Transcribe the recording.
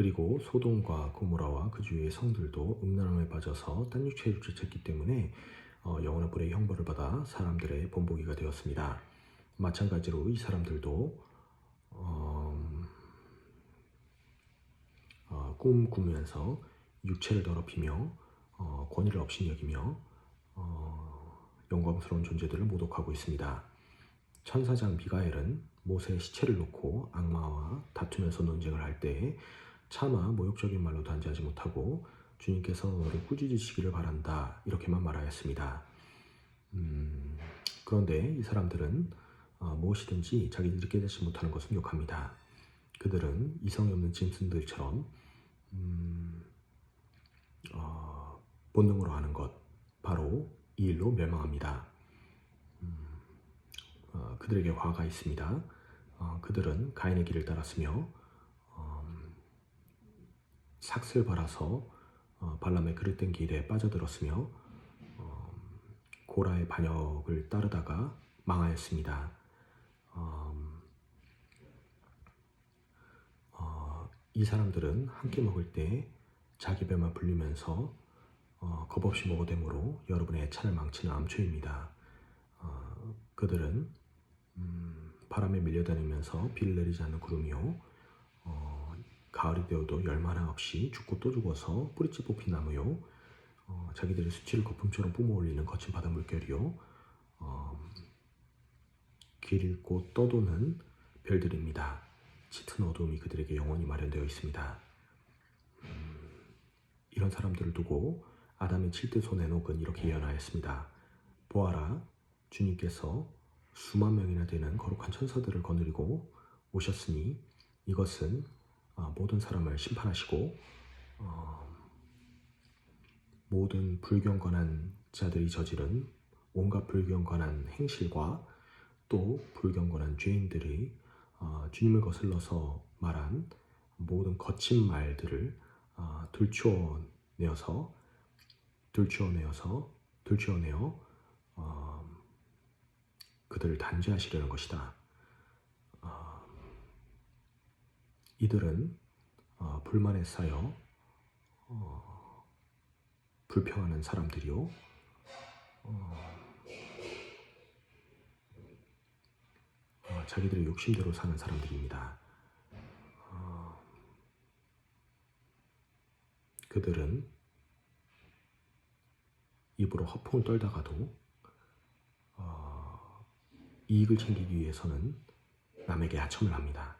그리고 소돔과 고모라와 그 주위의 성들도 음란함에 빠져서 딴 육체를 쫓았기 때문에 어, 영원한 불의 형벌을 받아 사람들의 본보기가 되었습니다. 마찬가지로 이 사람들도 어, 어, 꿈 꾸면서 육체를 더럽히며 어, 권위를 업신여기며 어, 영광스러운 존재들을 모독하고 있습니다. 천사장 미가엘은 모세의 시체를 놓고 악마와 다투면서 논쟁을 할 때에 차마 모욕적인 말로 단지하지 못하고 주님께서 너를 꾸짖으시기를 바란다 이렇게만 말하였습니다. 음, 그런데 이 사람들은 어, 무엇이든지 자기들이 깨닫지 못하는 것은 욕합니다. 그들은 이성이 없는 짐승들처럼 음, 어, 본능으로 하는 것 바로 이 일로 멸망합니다. 음, 어, 그들에게 화가 있습니다. 어, 그들은 가인의 길을 따랐으며 음, 삭슬 발아서 어, 발람의 그릇된 길에 빠져들었으며 어, 고라의 반역을 따르다가 망하였습니다. 음, 어, 이 사람들은 함께 먹을 때 자기 배만 불리면서 어, 겁없이 먹어대므로 여러분의 애찬을 망치는 암초입니다. 어, 그들은 음, 바람에 밀려다니면서 비를 내리지 않는 구름이요 어, 가을이 되어도 열마나 없이 죽고 또 죽어서 뿌리째 뽑힌 나무요 어, 자기들의 수치를 거품처럼 뿜어올리는 거친 바다 물결이요 어, 길 잃고 떠도는 별들입니다. 짙은 어두움이 그들에게 영원히 마련되어 있습니다. 음, 이런 사람들을 두고 아담의 칠대 손 에 녹은 이렇게 예언하였습니다. 보아라, 주님께서 수만 명이나 되는 거룩한 천사들을 거느리고 오셨으니 이것은 어, 모든 사람을 심판하시고 어, 모든 불경건한 자들이 저지른 온갖 불경건한 행실과 또 불경건한 죄인들이 어, 주님을 거슬러서 말한 모든 거친 말들을 어, 들추어내어서 들추어내어서 들추어내어 어, 그들을 단죄하시려는 것이다. 어, 이들은 어, 불만에 쌓여 어, 불평하는 사람들이요. 어, 어, 자기들의 욕심대로 사는 사람들입니다. 어, 그들은 입으로 허풍을 떨다가도 어, 이익을 챙기기 위해서는 남에게 하청을 합니다.